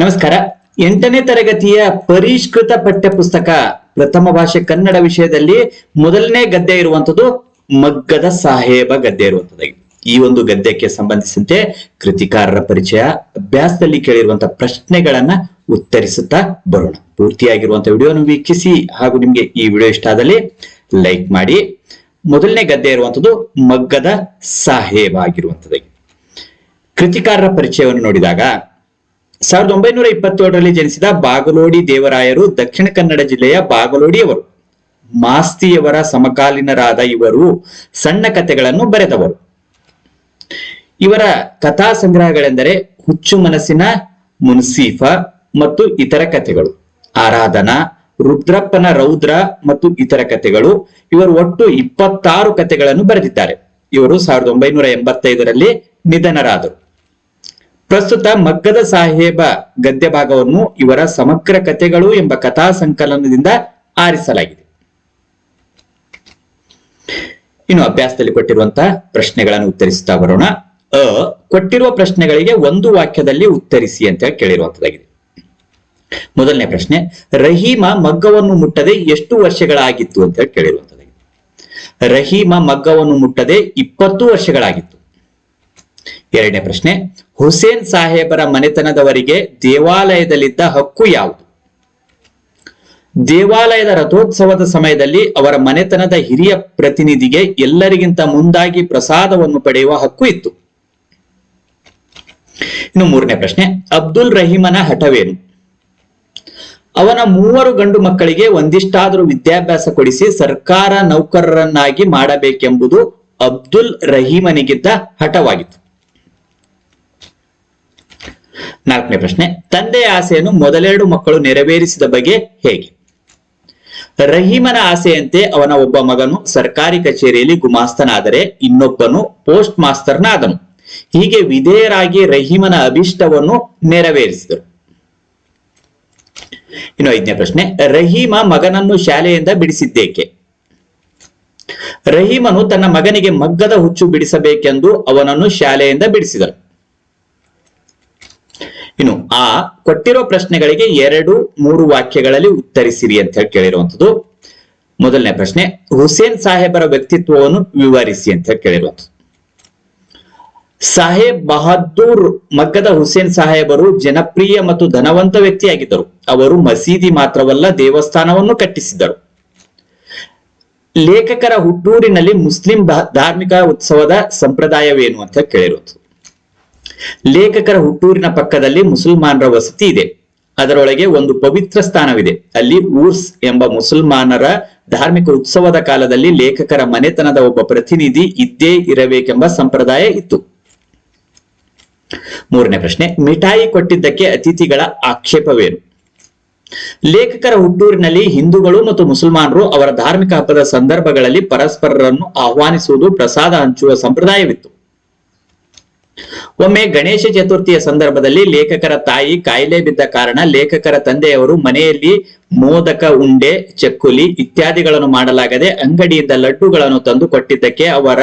ನಮಸ್ಕಾರ. ಎಂಟನೇ ತರಗತಿಯ ಪರಿಷ್ಕೃತ ಪಠ್ಯಪುಸ್ತಕ, ಪ್ರಥಮ ಭಾಷೆ ಕನ್ನಡ ವಿಷಯದಲ್ಲಿ ಮೊದಲನೇ ಗದ್ಯ ಇರುವಂತದ್ದು ಮಗ್ಗದ ಸಾಹೇಬ ಗದ್ಯ ಇರುವಂತದ್ದಾಗಿ ಈ ಒಂದು ಗದ್ಯಕ್ಕೆ ಸಂಬಂಧಿಸಿದಂತೆ ಕೃತಿಕಾರರ ಪರಿಚಯ, ಅಭ್ಯಾಸದಲ್ಲಿ ಕೇಳಿರುವಂತಹ ಪ್ರಶ್ನೆಗಳನ್ನ ಉತ್ತರಿಸುತ್ತಾ ಬರೋಣ. ಪೂರ್ತಿಯಾಗಿರುವಂತಹ ವಿಡಿಯೋನ ವೀಕ್ಷಿಸಿ ಹಾಗೂ ನಿಮ್ಗೆ ಈ ವಿಡಿಯೋ ಇಷ್ಟ ಆದಲ್ಲಿ ಲೈಕ್ ಮಾಡಿ. ಮೊದಲನೇ ಗದ್ದೆ ಇರುವಂತದ್ದು ಮಗ್ಗದ ಸಾಹೇಬ ಆಗಿರುವಂತದ್ದಾಗಿ ಕೃತಿಕಾರರ ಪರಿಚಯವನ್ನು ನೋಡಿದಾಗ ಸಾವಿರದ ಒಂಬೈನೂರ ಇಪ್ಪತ್ತೇಳರಲ್ಲಿ ಜನಿಸಿದ ಬಾಗಲೋಡಿ ದೇವರಾಯರು ದಕ್ಷಿಣ ಕನ್ನಡ ಜಿಲ್ಲೆಯ ಬಾಗಲೋಡಿಯವರು. ಮಾಸ್ತಿಯವರ ಸಮಕಾಲೀನರಾದ ಇವರು ಸಣ್ಣ ಕಥೆಗಳನ್ನು ಬರೆದವರು. ಇವರ ಕಥಾ ಸಂಗ್ರಹಗಳೆಂದರೆ ಹುಚ್ಚು ಮನಸ್ಸಿನ ಮುನ್ಸೀಫ ಮತ್ತು ಇತರ ಕಥೆಗಳು, ಆರಾಧನಾ, ರುದ್ರಪ್ಪನ ರೌದ್ರ ಮತ್ತು ಇತರ ಕಥೆಗಳು. ಇವರು ಒಟ್ಟು ಇಪ್ಪತ್ತಾರು ಕಥೆಗಳನ್ನು ಬರೆದಿದ್ದಾರೆ. ಇವರು ಸಾವಿರದ ಒಂಬೈನೂರ ಎಂಬತ್ತೈದರಲ್ಲಿ ನಿಧನರಾದರು. ಪ್ರಸ್ತುತ ಮಗ್ಗದ ಸಾಹೇಬ ಗದ್ಯ ಭಾಗವನ್ನು ಇವರ ಸಮಗ್ರ ಕಥೆಗಳು ಎಂಬ ಕಥಾ ಸಂಕಲನದಿಂದ ಆರಿಸಲಾಗಿದೆ. ಇನ್ನು ಅಭ್ಯಾಸದಲ್ಲಿ ಕೊಟ್ಟಿರುವಂತಹ ಪ್ರಶ್ನೆಗಳನ್ನು ಉತ್ತರಿಸುತ್ತಾ ಬರೋಣ. ಅ, ಕೊಟ್ಟಿರುವ ಪ್ರಶ್ನೆಗಳಿಗೆ ಒಂದು ವಾಕ್ಯದಲ್ಲಿ ಉತ್ತರಿಸಿ ಅಂತ ಹೇಳಿ ಕೇಳಿರುವಂತದ್ದಾಗಿದೆ ಮೊದಲನೇ ಪ್ರಶ್ನೆ, ರಹೀಮ ಮಗ್ಗವನ್ನು ಮುಟ್ಟದೆ ಎಷ್ಟು ವರ್ಷಗಳಾಗಿತ್ತು ಅಂತ ಹೇಳಿ ಕೇಳಿರುವಂತದ್ದಾಗಿದೆ ರಹೀಮ ಮಗ್ಗವನ್ನು ಮುಟ್ಟದೆ ಇಪ್ಪತ್ತು ವರ್ಷಗಳಾಗಿತ್ತು. ಎರಡನೇ ಪ್ರಶ್ನೆ, ಹುಸೇನ್ ಸಾಹೇಬರ ಮನೆತನದವರಿಗೆ ದೇವಾಲಯದಲ್ಲಿದ್ದ ಹಕ್ಕು ಯಾವುದು? ದೇವಾಲಯದ ರಥೋತ್ಸವದ ಸಮಯದಲ್ಲಿ ಅವರ ಮನೆತನದ ಹಿರಿಯ ಪ್ರತಿನಿಧಿಗೆ ಎಲ್ಲರಿಗಿಂತ ಮುಂದಾಗಿ ಪ್ರಸಾದವನ್ನು ಪಡೆಯುವ ಹಕ್ಕು ಇತ್ತು. ಇನ್ನು ಮೂರನೇ ಪ್ರಶ್ನೆ, ಅಬ್ದುಲ್ ರಹೀಮನ ಹಠವೇನು? ಅವನ ಮೂವರು ಗಂಡು ಮಕ್ಕಳಿಗೆ ಒಂದಿಷ್ಟಾದರೂ ವಿದ್ಯಾಭ್ಯಾಸ ಕೊಡಿಸಿ ಸರ್ಕಾರ ನೌಕರರನ್ನಾಗಿ ಮಾಡಬೇಕೆಂಬುದು ಅಬ್ದುಲ್ ರಹೀಮನಿಗಿದ್ದ ಹಠವಾಗಿತ್ತು. ನಾಲ್ಕನೇ ಪ್ರಶ್ನೆ, ತಂದೆಯ ಆಸೆಯನ್ನು ಮೊದಲೆರಡು ಮಕ್ಕಳು ನೆರವೇರಿಸಿದ ಬಗ್ಗೆ ಹೇಗೆ? ರಹೀಮನ ಆಸೆಯಂತೆ ಅವನ ಒಬ್ಬ ಮಗನು ಸರ್ಕಾರಿ ಕಚೇರಿಯಲ್ಲಿ ಗುಮಾಸ್ತನಾದರೆ ಇನ್ನೊಬ್ಬನು ಪೋಸ್ಟ್ ಮಾಸ್ತರ್ನಾದನು. ಹೀಗೆ ವಿಧೇಯರಾಗಿ ರಹೀಮನ ಅಭಿಷ್ಟವನ್ನು ನೆರವೇರಿಸಿದರು. ಇನ್ನು ಐದನೇ ಪ್ರಶ್ನೆ, ರಹೀಮ ಮಗನನ್ನು ಶಾಲೆಯಿಂದ ಬಿಡಿಸಿದ್ದೇಕೆ? ರಹೀಮನು ತನ್ನ ಮಗನಿಗೆ ಮಗ್ಗದ ಹುಚ್ಚು ಬಿಡಿಸಬೇಕೆಂದು ಅವನನ್ನು ಶಾಲೆಯಿಂದ ಬಿಡಿಸಿದನು. ಇನ್ನು ಆ ಕೊಟ್ಟಿರೋ ಪ್ರಶ್ನೆಗಳಿಗೆ ಎರಡು, ಮೂರು ವಾಕ್ಯಗಳಲ್ಲಿ ಉತ್ತರಿಸಿರಿ ಅಂತ ಹೇಳಿ ಕೇಳಿರುವಂತದ್ದು ಮೊದಲನೇ ಪ್ರಶ್ನೆ, ಹುಸೇನ್ ಸಾಹೇಬರ ವ್ಯಕ್ತಿತ್ವವನ್ನು ವಿವರಿಸಿ ಅಂತ ಹೇಳಿ ಕೇಳಿರುವಂತದ್ದು ಸಾಹೇಬ್ ಬಹದ್ದೂರ್ ಮಗ್ಗದ ಹುಸೇನ್ ಸಾಹೇಬರು ಜನಪ್ರಿಯ ಮತ್ತು ಧನವಂತ ವ್ಯಕ್ತಿಯಾಗಿದ್ದರು. ಅವರು ಮಸೀದಿ ಮಾತ್ರವಲ್ಲ, ದೇವಸ್ಥಾನವನ್ನು ಕಟ್ಟಿಸಿದ್ದರು. ಲೇಖಕರ ಹುಟ್ಟೂರಿನಲ್ಲಿ ಮುಸ್ಲಿಂ ಧಾರ್ಮಿಕ ಉತ್ಸವದ ಸಂಪ್ರದಾಯವೇನು ಅಂತ ಕೇಳಿರುವುದು ಲೇಖಕರ ಹುಟ್ಟೂರಿನ ಪಕ್ಕದಲ್ಲಿ ಮುಸಲ್ಮಾನರ ವಸತಿ ಇದೆ. ಅದರೊಳಗೆ ಒಂದು ಪವಿತ್ರ ಸ್ಥಾನವಿದೆ. ಅಲ್ಲಿ ಊರ್ಸ್ ಎಂಬ ಮುಸಲ್ಮಾನರ ಧಾರ್ಮಿಕ ಉತ್ಸವದ ಕಾಲದಲ್ಲಿ ಲೇಖಕರ ಮನೆತನದ ಒಬ್ಬ ಪ್ರತಿನಿಧಿ ಇದ್ದೇ ಇರಬೇಕೆಂಬ ಸಂಪ್ರದಾಯ ಇತ್ತು. ಮೂರನೇ ಪ್ರಶ್ನೆ, ಮಿಠಾಯಿ ಕೊಟ್ಟಿದ್ದಕ್ಕೆ ಅತಿಥಿಗಳ ಆಕ್ಷೇಪವೇನು? ಲೇಖಕರ ಹುಟ್ಟೂರಿನಲ್ಲಿ ಹಿಂದೂಗಳು ಮತ್ತು ಮುಸಲ್ಮಾನರು ಅವರ ಧಾರ್ಮಿಕ ಹಬ್ಬದ ಸಂದರ್ಭಗಳಲ್ಲಿ ಪರಸ್ಪರರನ್ನು ಆಹ್ವಾನಿಸುವುದು ಪ್ರಸಾದ ಹಂಚುವ ಸಂಪ್ರದಾಯವಿತ್ತು. ಒಮ್ಮೆ ಗಣೇಶ ಚತುರ್ಥಿಯ ಸಂದರ್ಭದಲ್ಲಿ ಲೇಖಕರ ತಾಯಿ ಕಾಯಿಲೆ ಬಿದ್ದ ಕಾರಣ ಲೇಖಕರ ತಂದೆಯವರು ಮನೆಯಲ್ಲಿ ಮೋದಕ, ಉಂಡೆ, ಚಕ್ಕುಲಿ ಇತ್ಯಾದಿಗಳನ್ನು ಮಾಡಲಾಗದೆ ಅಂಗಡಿಯಿಂದ ಲಡ್ಡುಗಳನ್ನು ತಂದು ಕೊಟ್ಟಿದ್ದಕ್ಕೆ ಅವರ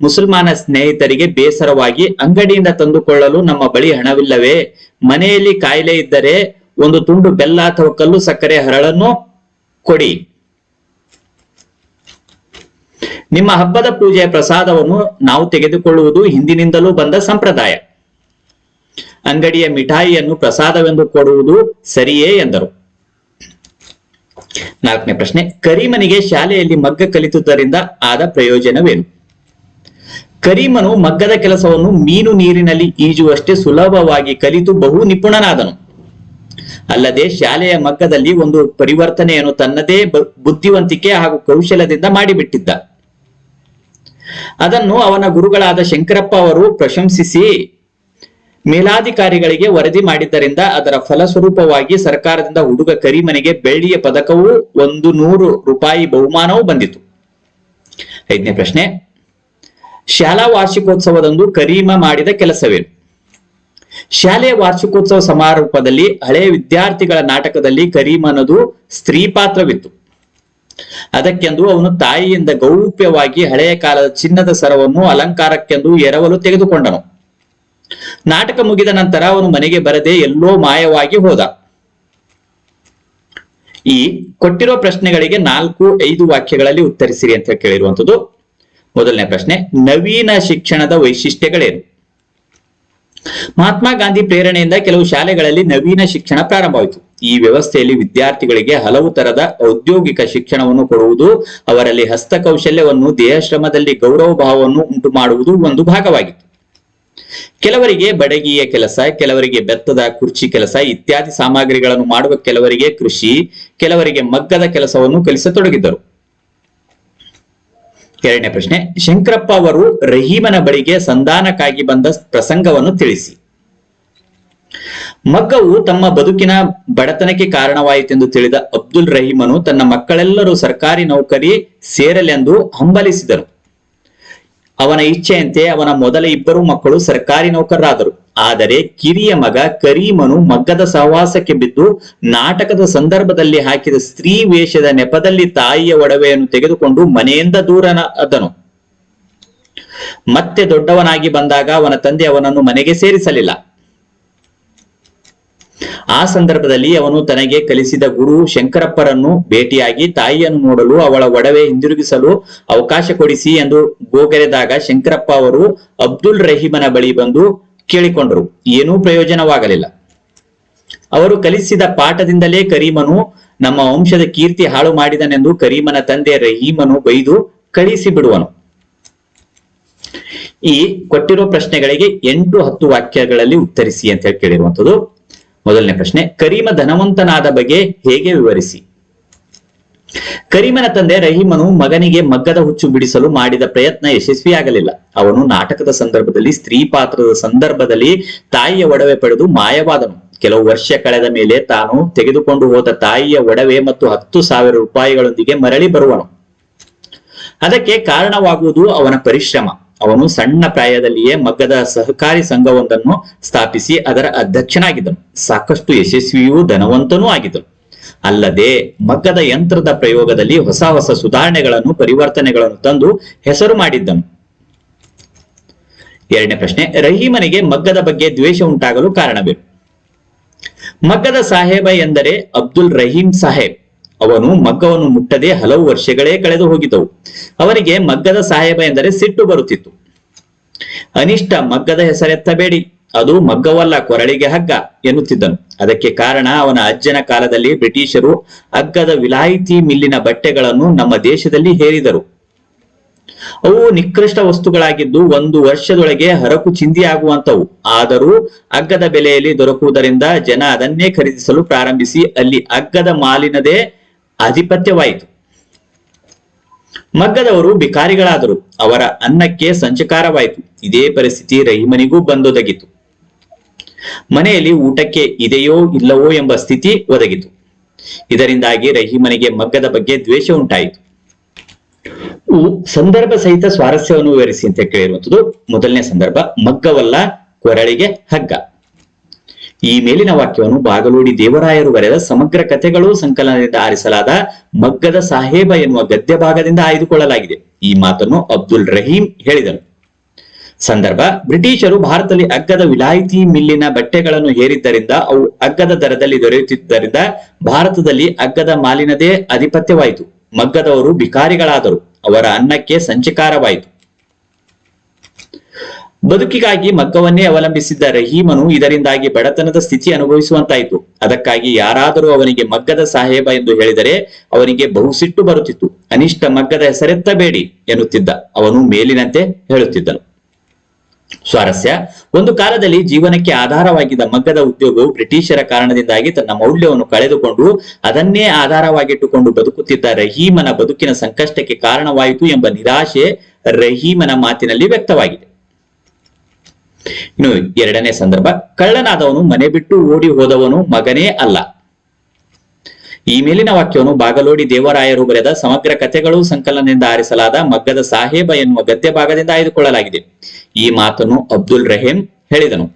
ಮುಸಲ್ಮಾನ ಸ್ನೇಹಿತರಿಗೆ ಬೇಸರವಾಗಿ ಅಂಗಡಿಯಿಂದ ತಂದುಕೊಳ್ಳಲು ನಮ್ಮ ಬಳಿ ಹಣವಿಲ್ಲವೇ? ಮನೆಯಲ್ಲಿ ಕಾಯಿಲೆ ಇದ್ದರೆ ಒಂದು ತುಂಡು ಬೆಲ್ಲ ಅಥವಾ ಕಲ್ಲು ಸಕ್ಕರೆ ಹರಳನ್ನು ಕೊಡಿ. ನಿಮ್ಮ ಹಬ್ಬದ ಪೂಜೆಯ ಪ್ರಸಾದವನ್ನು ನಾವು ತೆಗೆದುಕೊಳ್ಳುವುದು ಹಿಂದಿನಿಂದಲೂ ಬಂದ ಸಂಪ್ರದಾಯ. ಅಂಗಡಿಯ ಮಿಠಾಯಿಯನ್ನು ಪ್ರಸಾದವೆಂದು ಕೊಡುವುದು ಸರಿಯೇ ಎಂದರು. ನಾಲ್ಕನೇ ಪ್ರಶ್ನೆ, ಕರೀಮನಿಗೆ ಶಾಲೆಯಲ್ಲಿ ಮಗ್ಗ ಕಲಿತುದರಿಂದ ಆದ ಪ್ರಯೋಜನವೇನು? ಕರೀಮನು ಮಗ್ಗದ ಕೆಲಸವನ್ನು ಮೀನು ನೀರಿನಲ್ಲಿ ಈಜುವಷ್ಟೇ ಸುಲಭವಾಗಿ ಕಲಿತು ಬಹು ನಿಪುಣನಾದನು. ಅಲ್ಲದೆ ಶಾಲೆಯ ಮಗ್ಗದಲ್ಲಿ ಒಂದು ಪರಿವರ್ತನೆಯನ್ನು ತನ್ನದೇ ಬುದ್ಧಿವಂತಿಕೆ ಹಾಗೂ ಕೌಶಲ್ಯದಿಂದ ಮಾಡಿಬಿಟ್ಟಿದ್ದ. ಅದನ್ನು ಅವನ ಗುರುಗಳಾದ ಶಂಕರಪ್ಪ ಅವರು ಪ್ರಶಂಸಿಸಿ ಮೇಲಾಧಿಕಾರಿಗಳಿಗೆ ವರದಿ ಮಾಡಿದ್ದರಿಂದ ಅದರ ಫಲಸ್ವರೂಪವಾಗಿ ಸರ್ಕಾರದಿಂದ ಹುಡುಗ ಕರಿಮನೆಗೆ ಬೆಳ್ಳಿಯ ಪದಕವೂ ಒಂದು ನೂರು ರೂಪಾಯಿ ಬಹುಮಾನವೂ ಬಂದಿತು. ಐದನೇ ಪ್ರಶ್ನೆ, ಶಾಲಾ ವಾರ್ಷಿಕೋತ್ಸವದಂದು ಕರೀಮ ಮಾಡಿದ ಕೆಲಸವೇನು? ಶಾಲೆಯ ವಾರ್ಷಿಕೋತ್ಸವ ಸಮಾರೋಪದಲ್ಲಿ ಹಳೆಯ ವಿದ್ಯಾರ್ಥಿಗಳ ನಾಟಕದಲ್ಲಿ ಕರೀಮನದು ಸ್ತ್ರೀ ಪಾತ್ರವಿತ್ತು. ಅದಕ್ಕೆಂದು ಅವನು ತಾಯಿಯಿಂದ ಗೌಪ್ಯವಾಗಿ ಹಳೆಯ ಕಾಲದ ಚಿನ್ನದ ಸರವನ್ನು ಅಲಂಕಾರಕ್ಕೆಂದು ಎರವಲು ತೆಗೆದುಕೊಂಡನು. ನಾಟಕ ಮುಗಿದ ನಂತರ ಅವನು ಮನೆಗೆ ಬರದೆ ಎಲ್ಲೋ ಮಾಯವಾಗಿ ಹೋದ. ಈ ಕೊಟ್ಟಿರೋ ಪ್ರಶ್ನೆಗಳಿಗೆ ನಾಲ್ಕು, ಐದು ವಾಕ್ಯಗಳಲ್ಲಿ ಉತ್ತರಿಸಿರಿ ಅಂತ ಕೇಳಿರುವಂತದ್ದು ಮೊದಲನೇ ಪ್ರಶ್ನೆ, ನವೀನ ಶಿಕ್ಷಣದ ವೈಶಿಷ್ಟ್ಯಗಳೇನು? ಮಹಾತ್ಮ ಗಾಂಧಿ ಪ್ರೇರಣೆಯಿಂದ ಕೆಲವು ಶಾಲೆಗಳಲ್ಲಿ ನವೀನ ಶಿಕ್ಷಣ ಪ್ರಾರಂಭವಾಯಿತು. ಈ ವ್ಯವಸ್ಥೆಯಲ್ಲಿ ವಿದ್ಯಾರ್ಥಿಗಳಿಗೆ ಹಲವು ತರದ ಔದ್ಯೋಗಿಕ ಶಿಕ್ಷಣವನ್ನು ಕೊಡುವುದು, ಅವರಲ್ಲಿ ಹಸ್ತಕೌಶಲ್ಯವನ್ನು, ದೇಹಶ್ರಮದಲ್ಲಿ ಗೌರವ ಭಾವವನ್ನು ಉಂಟು ಮಾಡುವುದು ಒಂದು ಭಾಗವಾಗಿತ್ತು. ಕೆಲವರಿಗೆ ಬಡಗಿಯ ಕೆಲಸ, ಕೆಲವರಿಗೆ ಬೆತ್ತದ ಕುರ್ಚಿ ಕೆಲಸ ಇತ್ಯಾದಿ ಸಾಮಗ್ರಿಗಳನ್ನು ಮಾಡುವ ಕೆಲವರಿಗೆ ಕೃಷಿ, ಕೆಲವರಿಗೆ ಮಗ್ಗದ ಕೆಲಸವನ್ನು ಕಲಿಸತೊಡಗಿದ್ದರು. ಎರಡನೇ ಪ್ರಶ್ನೆ, ಶಂಕರಪ್ಪ ಅವರು ರಹೀಮನ ಬಳಿಗೆ ಸಂಧಾನಕ್ಕಾಗಿ ಬಂದ ಪ್ರಸಂಗವನ್ನು ತಿಳಿಸಿ. ಮಗ್ಗವು ತಮ್ಮ ಬದುಕಿನ ಬಡತನಕ್ಕೆ ಕಾರಣವಾಯಿತೆಂದು ತಿಳಿದ ಅಬ್ದುಲ್ ರಹೀಮನು ತನ್ನ ಮಕ್ಕಳೆಲ್ಲರೂ ಸರ್ಕಾರಿ ನೌಕರಿ ಸೇರಲೆಂದು ಹಂಬಲಿಸಿದರು. ಅವನ ಇಚ್ಛೆಯಂತೆ ಅವನ ಮೊದಲ ಇಬ್ಬರು ಮಕ್ಕಳು ಸರ್ಕಾರಿ ನೌಕರರಾದರು. ಆದರೆ ಕಿರಿಯ ಮಗ ಕರೀಮನು ಮಗ್ಗದ ಸಹವಾಸಕ್ಕೆ ಬಿದ್ದು ನಾಟಕದ ಸಂದರ್ಭದಲ್ಲಿ ಹಾಕಿದ ಸ್ತ್ರೀ ವೇಷದ ನೆಪದಲ್ಲಿ ತಾಯಿಯ ಒಡವೆಯನ್ನು ತೆಗೆದುಕೊಂಡು ಮನೆಯಿಂದ ದೂರನ ಅದನು ಮತ್ತೆ ದೊಡ್ಡವನಾಗಿ ಬಂದಾಗ ಅವನ ತಂದೆ ಅವನನ್ನು ಮನೆಗೆ ಸೇರಿಸಲಿಲ್ಲ. ಆ ಸಂದರ್ಭದಲ್ಲಿ ಅವನು ತನಗೆ ಕಲಿಸಿದ ಗುರು ಶಂಕರಪ್ಪರನ್ನು ಭೇಟಿಯಾಗಿ ತಾಯಿಯನ್ನು ನೋಡಲು ಅವಳ ಒಡವೆ ಹಿಂದಿರುಗಿಸಲು ಅವಕಾಶ ಕೊಡಿಸಿ ಎಂದು ಗೋಗರೆದಾಗ ಶಂಕರಪ್ಪ ಅವರು ಅಬ್ದುಲ್ ರಹೀಮನ ಬಳಿ ಬಂದು ಕೇಳಿಕೊಂಡರು. ಏನೂ ಪ್ರಯೋಜನವಾಗಲಿಲ್ಲ. ಅವರು ಕಲಿಸಿದ ಪಾಠದಿಂದಲೇ ಕರೀಮನು ನಮ್ಮ ವಂಶದ ಕೀರ್ತಿ ಹಾಳು ಮಾಡಿದನೆಂದು ಕರೀಮನ ತಂದೆ ರಹೀಮನು ಬೈದು ಕಳಿಸಿ ಬಿಡುವನು. ಈ ಕೊಟ್ಟಿರೋ ಪ್ರಶ್ನೆಗಳಿಗೆ ಎಂಟು ಹತ್ತು ವಾಕ್ಯಗಳಲ್ಲಿ ಉತ್ತರಿಸಿ ಅಂತ ಹೇಳಿ ಕೇಳಿರುವಂತದ್ದು ಮೊದಲನೇ ಪ್ರಶ್ನೆ, ಕರೀಮ ಧನವಂತನಾದ ಬಗ್ಗೆ ಹೇಗೆ ವಿವರಿಸಿ? ಕರೀಮನ ತಂದೆ ರಹೀಮನು ಮಗನಿಗೆ ಮಗ್ಗದ ಹುಚ್ಚು ಬಿಡಿಸಲು ಮಾಡಿದ ಪ್ರಯತ್ನ ಯಶಸ್ವಿಯಾಗಲಿಲ್ಲ. ಅವನು ನಾಟಕದ ಸಂದರ್ಭದಲ್ಲಿ, ಸ್ತ್ರೀ ಪಾತ್ರದ ಸಂದರ್ಭದಲ್ಲಿ ತಾಯಿಯ ಒಡವೆ ಪಡೆದು ಮಾಯವಾದನು. ಕೆಲವು ವರ್ಷ ಕಳೆದ ಮೇಲೆ ತಾನು ತೆಗೆದುಕೊಂಡು ಹೋದ ತಾಯಿಯ ಒಡವೆ ಮತ್ತು ಹತ್ತು ಸಾವಿರ ರೂಪಾಯಿಗಳೊಂದಿಗೆ ಮರಳಿ ಬರುವನು. ಅದಕ್ಕೆ ಕಾರಣವಾಗುವುದು ಅವನ ಪರಿಶ್ರಮ. ಅವನು ಸಣ್ಣ ಪ್ರಾಯದಲ್ಲಿಯೇ ಮಗ್ಗದ ಸಹಕಾರಿ ಸಂಘವೊಂದನ್ನು ಸ್ಥಾಪಿಸಿ ಅದರ ಅಧ್ಯಕ್ಷನಾಗಿದ್ದನು. ಸಾಕಷ್ಟು ಯಶಸ್ವಿಯೂ ಧನವಂತನೂ ಆಗಿದ್ದನು. ಅಲ್ಲದೆ ಮಗ್ಗದ ಯಂತ್ರದ ಪ್ರಯೋಗದಲ್ಲಿ ಹೊಸ ಹೊಸ ಸುಧಾರಣೆಗಳನ್ನು, ಪರಿವರ್ತನೆಗಳನ್ನು ತಂದು ಹೆಸರು ಮಾಡಿದ್ದನು. ಎರಡನೇ ಪ್ರಶ್ನೆ, ರಹೀಮನಿಗೆ ಮಗ್ಗದ ಬಗ್ಗೆ ದ್ವೇಷ ಉಂಟಾಗಲು ಕಾರಣವೇನು? ಮಗ್ಗದ ಸಾಹೇಬ ಎಂದರೆ ಅಬ್ದುಲ್ ರಹೀಂ ಸಾಹೇಬ್. ಅವನು ಮಗ್ಗವನ್ನು ಮುಟ್ಟದೆ ಹಲವು ವರ್ಷಗಳೇ ಕಳೆದು ಹೋಗಿದ್ದವು. ಅವರಿಗೆ ಮಗ್ಗದ ಸಾಹೇಬ ಎಂದರೆ ಸಿಟ್ಟು ಬರುತ್ತಿತ್ತು. ಅನಿಷ್ಟ ಮಗ್ಗದ ಹೆಸರೆತ್ತಬೇಡಿ. ಅದು ಮಗ್ಗವಲ್ಲ ಕೊರಳಿಗೆ ಹಗ್ಗ ಎನ್ನುತ್ತಿದ್ದನು. ಅದಕ್ಕೆ ಕಾರಣ ಅವನ ಅಜ್ಜನ ಕಾಲದಲ್ಲಿ ಬ್ರಿಟಿಷರು ಅಗ್ಗದ ವಿಲಾಯಿತಿ ಮಿಲ್ಲಿನ ಬಟ್ಟೆಗಳನ್ನು ನಮ್ಮ ದೇಶದಲ್ಲಿ ಹೇರಿದರು. ಅವು ನಿಕೃಷ್ಟ ವಸ್ತುಗಳಾಗಿದ್ದು ಒಂದು ವರ್ಷದೊಳಗೆ ಹರಕು ಚಿಂದಿಯಾಗುವಂತವು. ಆದರೂ ಅಗ್ಗದ ಬೆಲೆಯಲ್ಲಿ ದೊರಕುವುದರಿಂದ ಜನ ಅದನ್ನೇ ಖರೀದಿಸಲು ಪ್ರಾರಂಭಿಸಿ ಅಲ್ಲಿ ಅಗ್ಗದ ಮಾಲಿನದೇ ಆಧಿಪತ್ಯವಾಯಿತು. ಮಗ್ಗದವರು ಬಿಕಾರಿಗಳಾದರು ಅವರ ಅನ್ನಕ್ಕೆ ಸಂಚಕಾರವಾಯಿತು. ಇದೇ ಪರಿಸ್ಥಿತಿ ರಹಿಮನಿಗೂ ಬಂದೊದಗಿತು. ಮನೆಯಲ್ಲಿ ಊಟಕ್ಕೆ ಇದೆಯೋ ಇಲ್ಲವೋ ಎಂಬ ಸ್ಥಿತಿ ಒದಗಿತು. ಇದರಿಂದಾಗಿ ರಹೀಮನಿಗೆ ಮಗ್ಗದ ಬಗ್ಗೆ ದ್ವೇಷ ಉಂಟಾಯಿತು. ಸಂದರ್ಭ ಸಹಿತ ಸ್ವಾರಸ್ಯವನ್ನು ವಿವರಿಸಿ ಅಂತ ಕೇಳಿರುವಂತದ್ದು ಮೊದಲನೇ ಸಂದರ್ಭ ಮಗ್ಗವಲ್ಲ, ಕೊರಳಿಗೆ ಹಗ್ಗ. ಈ ಮೇಲಿನ ವಾಕ್ಯವನ್ನು ಬಾಗಲೂಡಿ ದೇವರಾಯರು ಬರೆದ ಸಮಗ್ರ ಕಥೆಗಳು ಸಂಕಲನದಿಂದ ಆರಿಸಲಾದ ಮಗ್ಗದ ಸಾಹೇಬ ಎನ್ನುವ ಗದ್ಯ ಭಾಗದಿಂದ ಆಯ್ದುಕೊಳ್ಳಲಾಗಿದೆ. ಈ ಮಾತನ್ನು ಅಬ್ದುಲ್ ರಹೀಂ ಹೇಳಿದರು ಸಂದರ್ಭ, ಬ್ರಿಟಿಷರು ಭಾರತದಲ್ಲಿ ಅಗ್ಗದ ವಿಲಾಯಿತಿ ಮಿಲ್ಲಿನ ಬಟ್ಟೆಗಳನ್ನು ಹೇರಿದ್ದರಿಂದ ಅವು ಅಗ್ಗದ ದರದಲ್ಲಿ ದೊರೆಯುತ್ತಿದ್ದರಿಂದ ಭಾರತದಲ್ಲಿ ಅಗ್ಗದ ಮಾಲಿನದೇ ಆಧಿಪತ್ಯವಾಯಿತು. ಮಗ್ಗದವರು ಭಿಕಾರಿಗಳಾದರು. ಅವರ ಅನ್ನಕ್ಕೆ ಸಂಚಕಾರವಾಯಿತು. ಬದುಕಿಗಾಗಿ ಮಗ್ಗವನ್ನೇ ಅವಲಂಬಿಸಿದ್ದ ರಹೀಮನು ಇದರಿಂದಾಗಿ ಬಡತನದ ಸ್ಥಿತಿ ಅನುಭವಿಸುವಂತಾಯಿತು. ಅದಕ್ಕಾಗಿ ಯಾರಾದರೂ ಅವನಿಗೆ ಮಗ್ಗದ ಸಾಹೇಬ ಎಂದು ಹೇಳಿದರೆ ಅವನಿಗೆ ಬಹು ಸಿಟ್ಟು ಬರುತ್ತಿತ್ತು. ಅನಿಷ್ಟ ಮಗ್ಗದ ಹೆಸರೆತ್ತಬೇಡಿ ಎನ್ನುತ್ತಿದ್ದ. ಅವನು ಮೇಲಿನಂತೆ ಹೇಳುತ್ತಿದ್ದನು. ಸ್ವಾರಸ್ಯ. ಒಂದು ಕಾಲದಲ್ಲಿ ಜೀವನಕ್ಕೆ ಆಧಾರವಾಗಿದ್ದ ಮಗ್ಗದ ಉದ್ಯೋಗವು ಬ್ರಿಟಿಷರ ಕಾರಣದಿಂದಾಗಿ ತನ್ನ ಮೌಲ್ಯವನ್ನು ಕಳೆದುಕೊಂಡು ಅದನ್ನೇ ಆಧಾರವಾಗಿಟ್ಟುಕೊಂಡು ಬದುಕುತ್ತಿದ್ದ ರಹೀಮನ ಬದುಕಿನ ಸಂಕಷ್ಟಕ್ಕೆ ಕಾರಣವಾಯಿತು ಎಂಬ ನಿರಾಶೆ ರಹೀಮನ ಮಾತಿನಲ್ಲಿ ವ್ಯಕ್ತವಾಗಿದೆ. ಇನ್ನು ಎರಡನೇ ಸಂದರ್ಭ, ಕಳ್ಳನಾದವನು ಮನೆ ಬಿಟ್ಟು ಓಡಿ ಹೋದವನು ಮಗನೇ ಅಲ್ಲ. ಈ ಮೇಲಿನ ವಾಕ್ಯವನ್ನು ಬಾಗಲೋಡಿ ದೇವರಾಯರು ಬರೆದ ಸಮಗ್ರ ಕಥೆಗಳು ಸಂಕಲನದಿಂದ ಆರಿಸಲಾದ ಮಗ್ಗದ ಸಾಹೇಬ ಎನ್ನುವ ಗದ್ಯ ಭಾಗದಿಂದ ಆಯ್ದುಕೊಳ್ಳಲಾಗಿದೆ. ಈ ಮಾತನ್ನು ಅಬ್ದುಲ್ ರಹೀಂ ಹೇಳಿದನು.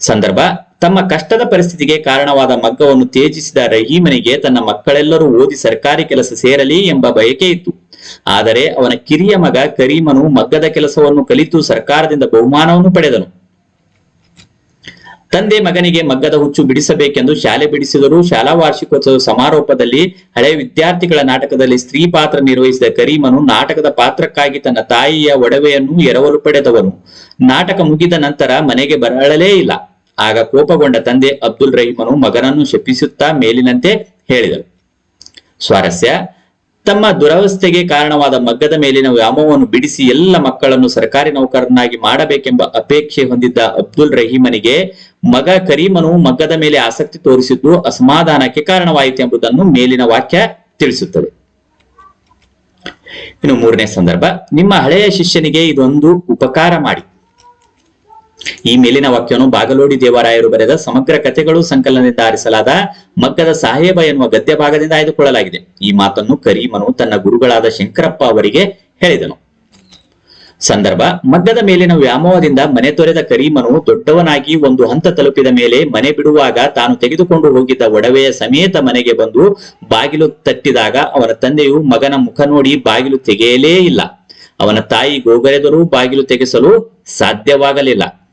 ಸಂದರ್ಭ, ತಮ್ಮ ಕಷ್ಟದ ಪರಿಸ್ಥಿತಿಗೆ ಕಾರಣವಾದ ಮಗ್ಗವನ್ನು ತ್ಯಜಿಸಿದ ರಹೀಮನಿಗೆ ತನ್ನ ಮಕ್ಕಳೆಲ್ಲರೂ ಓದಿ ಸರ್ಕಾರಿ ಕೆಲಸ ಸೇರಲಿ ಎಂಬ ಬಯಕೆ ಇತ್ತು. ಆದರೆ ಅವನ ಕಿರಿಯ ಮಗ ಕರೀಮನು ಮಗ್ಗದ ಕೆಲಸವನ್ನು ಕಲಿತು ಸರ್ಕಾರದಿಂದ ಬಹುಮಾನವನ್ನು ಪಡೆದನು. ತಂದೆ ಮಗನಿಗೆ ಮಗ್ಗದ ಹುಚ್ಚು ಬಿಡಿಸಬೇಕೆಂದು ಶಾಲೆ ಬಿಡಿಸಿದರು ಶಾಲಾ ವಾರ್ಷಿಕೋತ್ಸವ ಸಮಾರೋಪದಲ್ಲಿ ಹಳೆ ವಿದ್ಯಾರ್ಥಿಗಳ ನಾಟಕದಲ್ಲಿ ಸ್ತ್ರೀ ಪಾತ್ರ ನಿರ್ವಹಿಸಿದ ಕರೀಮನು ನಾಟಕದ ಪಾತ್ರಕ್ಕಾಗಿ ತನ್ನ ತಾಯಿಯ ಒಡವೆಯನ್ನು ಎರವಲು ಪಡೆದವನು. ನಾಟಕ ಮುಗಿದ ನಂತರ ಮನೆಗೆ ಬರಳಲೇ ಇಲ್ಲ. ಆಗ ಕೋಪಗೊಂಡ ತಂದೆ ಅಬ್ದುಲ್ ರಹೀಮನು ಮಗನನ್ನು ಶಪಿಸುತ್ತಾ ಮೇಲಿನಂತೆ ಹೇಳಿದರು ಸ್ವಾರಸ್ಯ ತಮ್ಮ ದುರವಸ್ಥೆಗೆ ಕಾರಣವಾದ ಮಗ್ಗದ ಮೇಲಿನ ವ್ಯಾಮೋಹವನ್ನು ಬಿಡಿಸಿ ಎಲ್ಲ ಮಕ್ಕಳನ್ನು ಸರ್ಕಾರಿ ನೌಕರನಾಗಿ ಮಾಡಬೇಕೆಂಬ ಅಪೇಕ್ಷೆ ಹೊಂದಿದ್ದ ಅಬ್ದುಲ್ ರಹೀಮನಿಗೆ ಮಗ ಕರೀಮನು ಮಗ್ಗದ ಮೇಲೆ ಆಸಕ್ತಿ ತೋರಿಸಿದ್ದು ಅಸಮಾಧಾನಕ್ಕೆ ಕಾರಣವಾಯಿತು ಎಂಬುದನ್ನು ಮೇಲಿನ ವಾಕ್ಯ ತಿಳಿಸುತ್ತದೆ. ಇನ್ನು ಮೂರನೇ ಸಂದರ್ಭ, ನಿಮ್ಮ ಹಳೆಯ ಶಿಷ್ಯನಿಗೆ ಇದೊಂದು ಉಪಕಾರ ಮಾಡಿ. ಈ ಮೇಲಿನ ವಾಕ್ಯವನ್ನು ಬಾಗಲೋಡಿ ದೇವರಾಯರು ಬರೆದ ಸಮಗ್ರ ಕಥೆಗಳು ಸಂಕಲನದಿಂದ ಆರಿಸಲಾದ ಮಗ್ಗದ ಸಾಹೇಬ ಎನ್ನುವ ಗದ್ಯ ಭಾಗದಿಂದ ಆಯ್ದುಕೊಳ್ಳಲಾಗಿದೆ. ಈ ಮಾತನ್ನು ಕರೀಮನು ತನ್ನ ಗುರುಗಳಾದ ಶಂಕರಪ್ಪ ಅವರಿಗೆ ಹೇಳಿದನು. ಸಂದರ್ಭ, ಮಗ್ಗದ ಮೇಲಿನ ವ್ಯಾಮೋಹದಿಂದ ಮನೆ ತೊರೆದ ಕರೀಮನು ದೊಡ್ಡವನಾಗಿ ಒಂದು ಹಂತ ತಲುಪಿದ ಮೇಲೆ ಮನೆ ಬಿಡುವಾಗ ತಾನು ತೆಗೆದುಕೊಂಡು ಹೋಗಿದ್ದ ಒಡವೆಯ ಸಮೇತ ಮನೆಗೆ ಬಂದು ಬಾಗಿಲು ತಟ್ಟಿದಾಗ ಅವನ ತಂದೆಯು ಮಗನ ಮುಖ ನೋಡಿ ಬಾಗಿಲು ತೆಗೆಯಲೇ ಇಲ್ಲ. ಅವನ ತಾಯಿ ಗೋಗರೆದರೂ ಬಾಗಿಲು ತೆಗೆಸಲು ಸಾಧ್ಯವಾಗಲಿಲ್ಲ.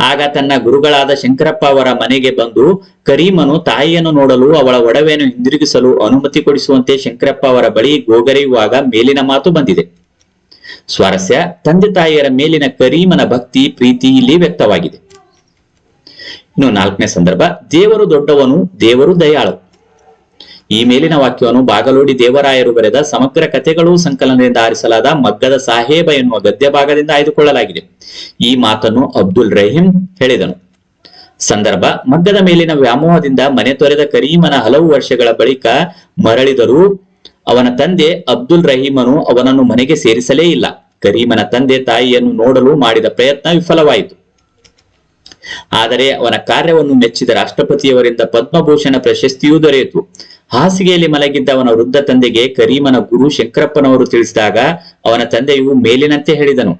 ಆಗ ತನ್ನ ಗುರುಗಳಾದ ಶಂಕರಪ್ಪ ಅವರ ಮನೆಗೆ ಬಂದು ಕರೀಮನು ತಾಯಿಯನ್ನು ನೋಡಲು ಅವಳ ಒಡವೆಯನ್ನು ಹಿಂದಿರುಗಿಸಲು ಅನುಮತಿ ಕೊಡಿಸುವಂತೆ ಶಂಕರಪ್ಪ ಅವರ ಬಳಿ ಗೋಗರೆಯುವಾಗ ಮೇಲಿನ ಮಾತು ಬಂದಿದೆ. ಸ್ವಾರಸ್ಯ, ತಂದೆ ತಾಯಿಯರ ಮೇಲಿನ ಕರೀಮನ ಭಕ್ತಿ, ಪ್ರೀತಿ ಇಲ್ಲಿ ವ್ಯಕ್ತವಾಗಿದೆ. ಇನ್ನು ನಾಲ್ಕನೇ ಸಂದರ್ಭ, ದೇವರು ದೊಡ್ಡವನು, ದೇವರು ದಯಾಳು. ಈ ಮೇಲಿನ ವಾಕ್ಯವನ್ನು ಬಾಗಲೋಡಿ ದೇವರಾಯರು ಬರೆದ ಸಮಗ್ರ ಕಥೆಗಳು ಸಂಕಲನದಿಂದ ಆರಿಸಲಾದ ಮಗ್ಗದ ಸಾಹೇಬ ಎನ್ನುವ ಗದ್ಯ ಭಾಗದಿಂದ ಆಯ್ದುಕೊಳ್ಳಲಾಗಿದೆ. ಈ ಮಾತನ್ನು ಅಬ್ದುಲ್ ರಹೀಂ ಹೇಳಿದನು. ಸಂದರ್ಭ, ಮಗ್ಗದ ಮೇಲಿನ ವ್ಯಾಮೋಹದಿಂದ ಮನೆ ತೊರೆದ ಕರೀಮನ ಹಲವು ವರ್ಷಗಳ ಬಳಿಕ ಮರಳಿದರೂ ಅವನ ತಂದೆ ಅಬ್ದುಲ್ ರಹೀಮನು ಅವನನ್ನು ಮನೆಗೆ ಸೇರಿಸಲೇ ಇಲ್ಲ. ಕರೀಮನ ತಂದೆ ತಾಯಿಯನ್ನು ನೋಡಲು ಮಾಡಿದ ಪ್ರಯತ್ನ ವಿಫಲವಾಯಿತು. ಆದರೆ ಅವನ ಕಾರ್ಯವನ್ನು ಮೆಚ್ಚಿದ ರಾಷ್ಟ್ರಪತಿಯವರಿಂದ ಪದ್ಮಭೂಷಣ ಪ್ರಶಸ್ತಿಯೂ ದೊರೆಯಿತು. ಹಾಸಿಗೆಯಲ್ಲಿ ಮಲಗಿದ್ದ ಅವನ ವೃದ್ಧ ತಂದೆಗೆ ಕರೀಮನ ಗುರು ಶಂಕರಪ್ಪನವರು ತಿಳಿಸಿದಾಗ ಅವನ ತಂದೆಯು ಮೇಲಿನಂತೆ ಹೇಳಿದನು.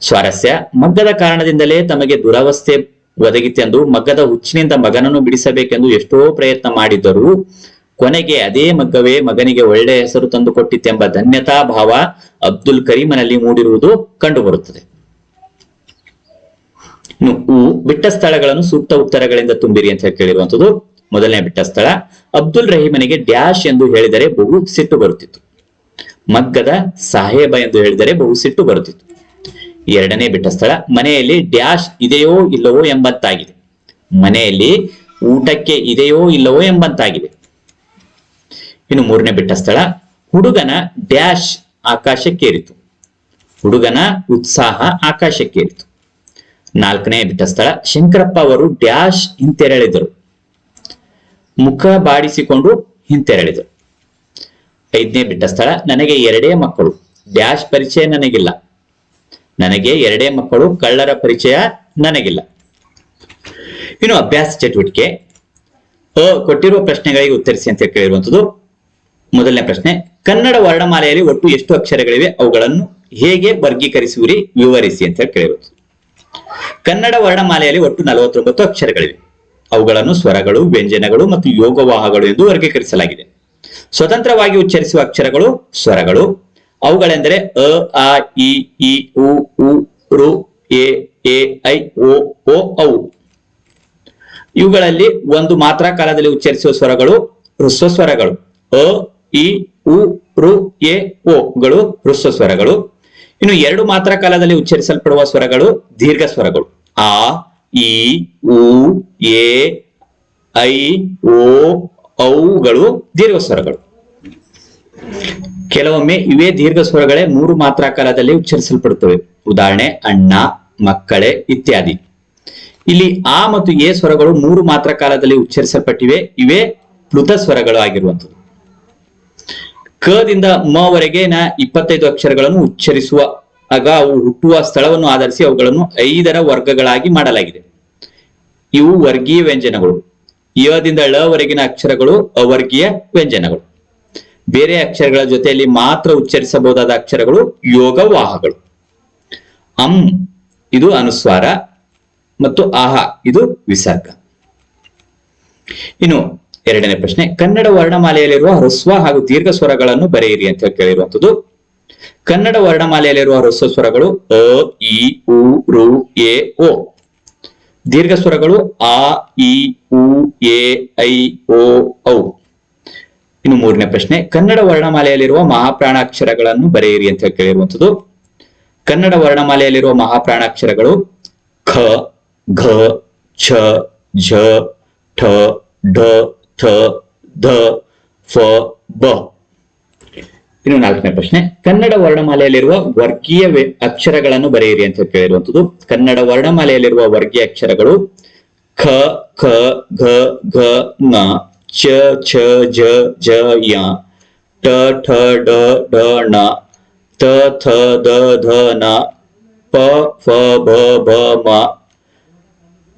ಸ್ವಾರಸ್ಯ, ಮಗ್ಗದ ಕಾರಣದಿಂದಲೇ ತಮಗೆ ದುರವಸ್ಥೆ ಒದಗಿತೆಂದು ಮಗ್ಗದ ಹುಚ್ಚಿನಿಂದ ಮಗನನ್ನು ಬಿಡಿಸಬೇಕೆಂದು ಎಷ್ಟೋ ಪ್ರಯತ್ನ ಮಾಡಿದ್ದರೂ ಕೊನೆಗೆ ಅದೇ ಮಗ್ಗವೇ ಮಗನಿಗೆ ಒಳ್ಳೆಯ ಹೆಸರು ತಂದುಕೊಟ್ಟಿತೆಂಬ ಧನ್ಯತಾ ಭಾವ ಅಬ್ದುಲ್ ಕರೀಮನಲ್ಲಿ ಮೂಡಿರುವುದು ಕಂಡುಬರುತ್ತದೆ. ಇನ್ನು ಬಿಟ್ಟ ಸ್ಥಳಗಳನ್ನು ಸೂಕ್ತ ಉತ್ತರಗಳಿಂದ ತುಂಬಿರಿ ಅಂತ ಕೇಳಿರುವಂತದ್ದು ಮೊದಲನೇ ಬಿಟ್ಟ ಸ್ಥಳ. ಅಬ್ದುಲ್ ರಹೀಮನಿಗೆ ಡ್ಯಾಶ್ ಎಂದು ಹೇಳಿದರೆ ಬಹು ಸಿಟ್ಟು ಬರುತ್ತಿತ್ತು. ಮಗ್ಗದ ಸಾಹೇಬ ಎಂದು ಹೇಳಿದರೆ ಬಹು ಸಿಟ್ಟು ಬರುತ್ತಿತ್ತು. ಎರಡನೇ ಬಿಟ್ಟ ಸ್ಥಳ. ಮನೆಯಲ್ಲಿ ಡ್ಯಾಶ್ ಇದೆಯೋ ಇಲ್ಲವೋ ಎಂಬಂತಾಗಿದೆ. ಮನೆಯಲ್ಲಿ ಊಟಕ್ಕೆ ಇದೆಯೋ ಇಲ್ಲವೋ ಎಂಬಂತಾಗಿದೆ. ಇನ್ನು ಮೂರನೇ ಬಿಟ್ಟ ಸ್ಥಳ. ಹುಡುಗನ ಡ್ಯಾಶ್ ಆಕಾಶಕ್ಕೇರಿತು. ಹುಡುಗನ ಉತ್ಸಾಹ ಆಕಾಶಕ್ಕೇರಿತು. ನಾಲ್ಕನೇ ಬಿಟ್ಟ ಸ್ಥಳ. ಶಂಕರಪ್ಪ ಅವರು ಡ್ಯಾಶ್ ಹಿಂತೆರಳಿದರು. ಮುಖ ಬಾಡಿಸಿಕೊಂಡು ಹಿಂತೆರಳಿದರು. ಐದನೇ ಬಿಟ್ಟ ಸ್ಥಳ, ನನಗೆ ಎರಡೇ ಮಕ್ಕಳು. ಡ್ಯಾಶ್ ಪರಿಚಯ ನನಗಿಲ್ಲ. ನನಗೆ ಎರಡೇ ಮಕ್ಕಳು, ಕಳ್ಳರ ಪರಿಚಯ ನನಗಿಲ್ಲ. ಇನ್ನು ಅಭ್ಯಾಸ ಚಟುವಟಿಕೆ. ಕೊಟ್ಟಿರುವ ಪ್ರಶ್ನೆಗಳಿಗೆ ಉತ್ತರಿಸಿ ಅಂತ ಕೇಳಿರುವಂತದ್ದು ಮೊದಲನೇ ಪ್ರಶ್ನೆ, ಕನ್ನಡ ವರ್ಣಮಾಲೆಯಲ್ಲಿ ಒಟ್ಟು ಎಷ್ಟು ಅಕ್ಷರಗಳಿವೆ? ಅವುಗಳನ್ನು ಹೇಗೆ ವರ್ಗೀಕರಿಸುವಿರಿ? ವಿವರಿಸಿ ಅಂತ ಕೇಳಿರುವುದು ಕನ್ನಡ ವರ್ಣಮಾಲೆಯಲ್ಲಿ ಒಟ್ಟು ನಲವತ್ತೊಂಬತ್ತು ಅಕ್ಷರಗಳಿವೆ. ಅವುಗಳನ್ನು ಸ್ವರಗಳು, ವ್ಯಂಜನಗಳು ಮತ್ತು ಯೋಗವಾಹಗಳು ಎಂದು ವರ್ಗೀಕರಿಸಲಾಗಿದೆ. ಸ್ವತಂತ್ರವಾಗಿ ಉಚ್ಚರಿಸುವ ಅಕ್ಷರಗಳು ಸ್ವರಗಳು. ಅವುಗಳೆಂದರೆ ಅ, ಆ, ಇ ಈ ಉ ಉ, ರು, ಎ ಎ, ಐ, ಓ ಓ ಇವುಗಳಲ್ಲಿ ಒಂದು ಮಾತ್ರ ಕಾಲದಲ್ಲಿ ಉಚ್ಚರಿಸುವ ಸ್ವರಗಳು ಹೃಸ್ವ ಸ್ವರಗಳು ಅ, ಇ, ಉ, ರು, ಎ, ಓ ಗಳು ಹ್ರಸ್ವ ಸ್ವರಗಳು ಇನ್ನು ಎರಡು ಮಾತ್ರ ಕಾಲದಲ್ಲಿ ಉಚ್ಚರಿಸಲ್ಪಡುವ ಸ್ವರಗಳು ದೀರ್ಘ ಸ್ವರಗಳು ಆ ಇ, ಉ, ಎ, ಐ, ಓ, ಔಗಳು ದೀರ್ಘ ಸ್ವರಗಳು ಕೆಲವೊಮ್ಮೆ ಇವೇ ದೀರ್ಘ ಸ್ವರಗಳೇ ಮೂರು ಮಾತ್ರ ಕಾಲದಲ್ಲಿ ಉಚ್ಚರಿಸಲ್ಪಡುತ್ತವೆ. ಉದಾಹರಣೆ, ಅಣ್ಣ, ಮಕ್ಕಳೇ ಇತ್ಯಾದಿ. ಇಲ್ಲಿ ಆ ಮತ್ತು ಎ ಸ್ವರಗಳು ಮೂರು ಮಾತ್ರ ಕಾಲದಲ್ಲಿ ಉಚ್ಚರಿಸಲ್ಪಟ್ಟಿವೆ. ಇವೇ ಪ್ಲುತ ಸ್ವರಗಳು ಆಗಿರುವಂಥದ್ದು. ಕದಿಂದ ಮ ವರೆಗಿನ ಇಪ್ಪತ್ತೈದು ಅಕ್ಷರಗಳನ್ನು ಉಚ್ಚರಿಸುವ ಆಗ ಅವು ಹುಟ್ಟುವ ಸ್ಥಳವನ್ನು ಆಧರಿಸಿ ಅವುಗಳನ್ನು ಐದರ ವರ್ಗಗಳಾಗಿ ಮಾಡಲಾಗಿದೆ. ಇವು ವರ್ಗೀಯ ವ್ಯಂಜನಗಳು. ಯದಿಂದ ಳ ವರೆಗಿನ ಅಕ್ಷರಗಳು ಅವರ್ಗೀಯ ವ್ಯಂಜನಗಳು. ಬೇರೆ ಅಕ್ಷರಗಳ ಜೊತೆಯಲ್ಲಿ ಮಾತ್ರ ಉಚ್ಚರಿಸಬಹುದಾದ ಅಕ್ಷರಗಳು ಯೋಗವಾಹಗಳು. ಅಂ ಇದು ಅನುಸ್ವಾರ ಮತ್ತು ಆಹ ಇದು ವಿಸರ್ಗ. ಇನ್ನು ಎರಡನೇ ಪ್ರಶ್ನೆ, ಕನ್ನಡ ವರ್ಣಮಾಲೆಯಲ್ಲಿರುವ ಹ್ರಸ್ವ ಹಾಗೂ ದೀರ್ಘ ಸ್ವರಗಳನ್ನು ಬರೆಯಿರಿ ಅಂತ ಕೇಳಿರುವಂತದ್ದು ಕನ್ನಡ ವರ್ಣಮಾಲೆಯಲ್ಲಿರುವ ಹ್ರಸ್ವ ಸ್ವರಗಳು ಅ, ಇ, ಉ, ರು, ಎ, ಓ. ದೀರ್ಘ ಸ್ವರಗಳು ಆ, ಇ, ಉ, ಎ, ಐ, ಓ, ಔ. ಇನ್ನು ಮೂರನೇ ಪ್ರಶ್ನೆ, ಕನ್ನಡ ವರ್ಣಮಾಲೆಯಲ್ಲಿರುವ ಮಹಾಪ್ರಾಣಾಕ್ಷರಗಳನ್ನು ಬರೆಯಿರಿ ಅಂತ ಕೇಳಿರುವಂತದ್ದು ಕನ್ನಡ ವರ್ಣಮಾಲೆಯಲ್ಲಿರುವ ಮಹಾಪ್ರಾಣಾಕ್ಷರಗಳು ಖ, ಘ, ಛ, ಝ, ಠ, ಢ, ಥ, ಧ, ಫ, ಬ. ಇನ್ನು ನಾಲ್ಕನೇ ಪ್ರಶ್ನೆ, ಕನ್ನಡ ವರ್ಣಮಾಲೆಯಲ್ಲಿರುವ ವರ್ಗೀಯ ಅಕ್ಷರಗಳನ್ನು ಬರೆಯಿರಿ ಅಂತ ಕೇಳಿರುವಂತದ್ದು. ಕನ್ನಡ ವರ್ಣಮಾಲೆಯಲ್ಲಿರುವ ವರ್ಗೀಯ ಅಕ್ಷರಗಳು ಖ ಖ ಘ ಘ ನ ಚ ಛ ಜ ಜ, ಯ ಟ ಠ ಡ ಢ, ಣ, ತ, ಥ, ದ, ಧ, ನ, ಪ, ಫ, ಭ ಭ, ಮ.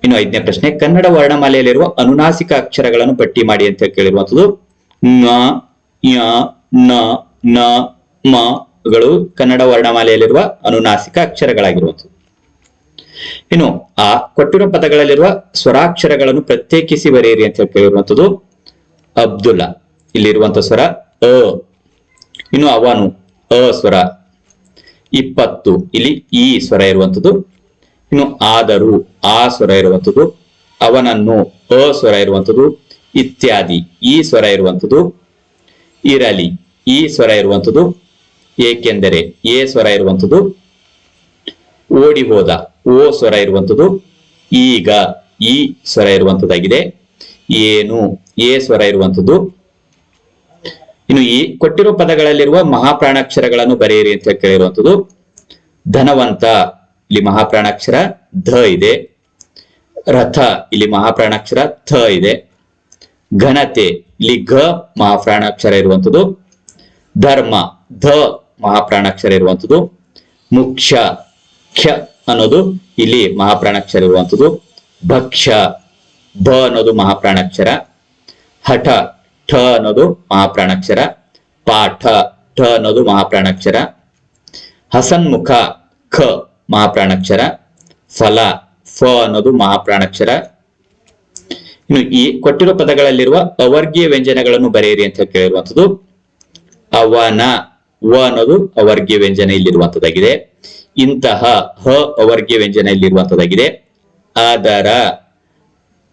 ಇನ್ನು ಐದನೇ ಪ್ರಶ್ನೆ, ಕನ್ನಡ ವರ್ಣಮಾಲೆಯಲ್ಲಿರುವ ಅನುನಾಸಿಕ ಅಕ್ಷರಗಳನ್ನು ಪಟ್ಟಿ ಮಾಡಿ ಅಂತ ಕೇಳಿರುವಂತದ್ದು. ನ ಯ, ನ ನ, ಮ ಗಳು ಕನ್ನಡ ವರ್ಣಮಾಲೆಯಲ್ಲಿರುವ ಅನುನಾಸಿಕ ಅಕ್ಷರಗಳಾಗಿರುವಂಥದ್ದು. ಇನ್ನು, ಆ ಕೊಟ್ಟಿರುವ ಪದಗಳಲ್ಲಿರುವ ಸ್ವರಾಕ್ಷರಗಳನ್ನು ಪ್ರತ್ಯೇಕಿಸಿ ಬರೆಯಿರಿ ಅಂತ ಕೇಳಿರುವಂಥದ್ದು ಅಬ್ದುಲ್ಲಾ. ಇಲ್ಲಿರುವಂತ ಸ್ವರ ಅ. ಇನ್ನು ಅವನು ಅ ಸ್ವರ, ಇಪ್ಪತ್ತು. ಇಲ್ಲಿ ಈ ಸ್ವರ ಇರುವಂತದ್ದು ಇನ್ನು ಆದರೂ ಆ ಸ್ವರ ಇರುವಂತದ್ದು ಅವನನ್ನು ಅ ಸ್ವರ ಇರುವಂತದ್ದು ಇತ್ಯಾದಿ ಈ ಸ್ವರ ಇರುವಂತದ್ದು ಇರಲಿ. ಈ ಸ್ವರ ಇರುವಂಥದ್ದು ಏಕೆಂದರೆ ಎ ಸ್ವರ ಇರುವಂಥದ್ದು ಓಡಿ ಹೋದ ಓ ಸ್ವರ ಇರುವಂಥದ್ದು ಈಗ ಈ ಸ್ವರ ಇರುವಂಥದ್ದಾಗಿದೆ. ಏನು ಎ ಸ್ವರ ಇರುವಂಥದ್ದು ಇನ್ನು ಈ ಕೊಟ್ಟಿರುವ ಪದಗಳಲ್ಲಿರುವ ಮಹಾಪ್ರಾಣಾಕ್ಷರಗಳನ್ನು ಬರೆಯಿರಿ ಅಂತ ಕೇಳಿರುವಂಥದ್ದು. ಧನವಂತ, ಇಲ್ಲಿ ಮಹಾಪ್ರಾಣಾಕ್ಷರ ಧ ಇದೆ. ರಥ, ಇಲ್ಲಿ ಮಹಾಪ್ರಾಣಾಕ್ಷರ ಥ ಇದೆ. ಘನತೆ, ಇಲ್ಲಿ ಘ ಮಹಾಪ್ರಾಣಾಕ್ಷರ ಇರುವಂತದ್ದು ಧರ್ಮ, ಧ ಮಹಾಪ್ರಾಣಾಕ್ಷರ ಇರುವಂತದ್ದು ಮುಖ್ಯ ಖ್ಯ ಅನ್ನೋದು ಇಲ್ಲಿ ಮಹಾಪ್ರಾಣಾಕ್ಷರ ಇರುವಂತದ್ದು ಭಕ್ಷ ಭ ಅನ್ನೋದು ಮಹಾಪ್ರಾಣಾಕ್ಷರ, ಹಠ, ಠ ಅನ್ನೋದು ಮಹಾಪ್ರಾಣಾಕ್ಷರ, ಪಾಠ, ಠ ಅನ್ನೋದು ಮಹಾಪ್ರಾಣಾಕ್ಷರ, ಹಸನ್ಮುಖ, ಖ ಮಹಾಪ್ರಾಣಾಕ್ಷರ, ಫಲ, ಫ ಅನ್ನೋದು ಮಹಾಪ್ರಾಣಾಕ್ಷರ. ಇನ್ನು ಈ ಕೊಟ್ಟಿರುವ ಪದಗಳಲ್ಲಿರುವ ಅವರ್ಗೀಯ ವ್ಯಂಜನಗಳನ್ನು ಬರೆಯಿರಿ ಅಂತ ಕೇಳಿರುವಂತದ್ದು ಅವನ, ವ ಅನ್ನೋದು ಅವರ್ಗ್ಯ ವ್ಯಂಜನ ಇಲ್ಲಿರುವಂತದ್ದಾಗಿದೆ ಇಂತಹ ಹ ಅವರ್ಗ್ಯ ವ್ಯಂಜನ ಇಲ್ಲಿರುವಂತದ್ದಾಗಿದೆ ಆದರ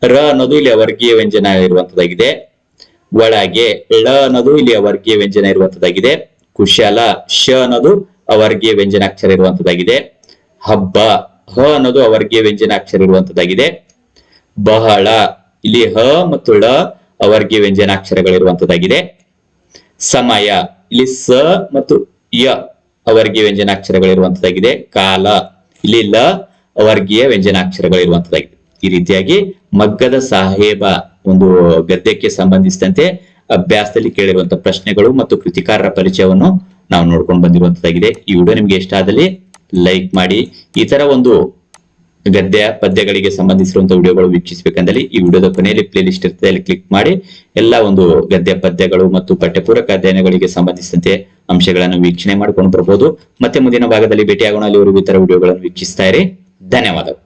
ರ ಅನ್ನೋದು ಇಲ್ಲಿ ಅವರ್ಗೀಯ ವ್ಯಂಜನ ಇರುವಂತದ್ದಾಗಿದೆ ಒಳಗೆ ಳ ಅನ್ನೋದು ಇಲ್ಲಿ ಅವರ್ಗೀಯ ವ್ಯಂಜನ ಇರುವಂತದ್ದಾಗಿದೆ ಕುಶಲ, ಶ ಅನ್ನೋದು ಅವರ್ಗೀಯ ವ್ಯಂಜನಾಕ್ಷರ ಇರುವಂತದ್ದಾಗಿದೆ ಹಬ್ಬ, ಹ ಅನ್ನೋದು ಅವರ್ಗೀಯ ವ್ಯಂಜನಾಕ್ಷರ ಇರುವಂತದ್ದಾಗಿದೆ ಬಹಳ, ಇಲ್ಲಿ ಹ ಮತ್ತು ಳ ಅವರ್ಗೀಯ ವ್ಯಂಜನಾಕ್ಷರಗಳಿರುವಂತದ್ದಾಗಿದೆ ಸಮಯ. ಇಲ್ಲಿ ಸ ಮತ್ತು ಯ ಅವರ್ಗೀಯ ವ್ಯಂಜನಾಕ್ಷರಗಳಿರುವಂತದ್ದಾಗಿದೆ. ಕಾಲ. ಇಲ್ಲಿ ಲ ಅವರ್ಗೀಯ ವ್ಯಂಜನಾಕ್ಷರಗಳಿರುವಂತದ್ದಾಗಿದೆ. ಈ ರೀತಿಯಾಗಿ ಮಗ್ಗದ ಸಾಹೇಬ ಒಂದು ಗದ್ಯಕ್ಕೆ ಸಂಬಂಧಿಸಿದಂತೆ ಅಭ್ಯಾಸದಲ್ಲಿ ಕೇಳಿರುವಂತಹ ಪ್ರಶ್ನೆಗಳು ಮತ್ತು ಕೃತಿಕಾರರ ಪರಿಚಯವನ್ನು ನಾವು ನೋಡ್ಕೊಂಡು ಬಂದಿರುವಂತದ್ದಾಗಿದೆ. ಈ ವಿಡಿಯೋ ನಿಮ್ಗೆ ಇಷ್ಟ ಆದಲ್ಲಿ ಲೈಕ್ ಮಾಡಿ. ಈ ತರ ಒಂದು ಗದ್ಯ ಪದ್ಯಗಳಿಗೆ ಸಂಬಂಧಿಸಿರುವಂತಹ ವಿಡಿಯೋಗಳು ವೀಕ್ಷಿಸಬೇಕಂದಲ್ಲಿ ಈ ವಿಡಿಯೋದ ಕೊನೆಯಲ್ಲಿ ಪ್ಲೇಲಿಸ್ಟ್ ಇರ್ತದೆ, ಅಲ್ಲಿ ಕ್ಲಿಕ್ ಮಾಡಿ ಎಲ್ಲ ಒಂದು ಗದ್ಯ ಪದ್ಯಗಳು ಮತ್ತು ಪಠ್ಯಪೂರಕ ಅಧ್ಯಯನಗಳಿಗೆ ಸಂಬಂಧಿಸಿದಂತೆ ಅಂಶಗಳನ್ನು ವೀಕ್ಷಣೆ ಮಾಡ್ಕೊಂಡು ಬರ್ಬೋದು. ಮತ್ತೆ ಮುಂದಿನ ಭಾಗದಲ್ಲಿ ಭೇಟಿಯಾಗೋಣ. ಅಲ್ಲಿವರೆಗೂ ಇತರ ವಿಡಿಯೋಗಳನ್ನು ವೀಕ್ಷಿಸ್ತಾ ಧನ್ಯವಾದಗಳು.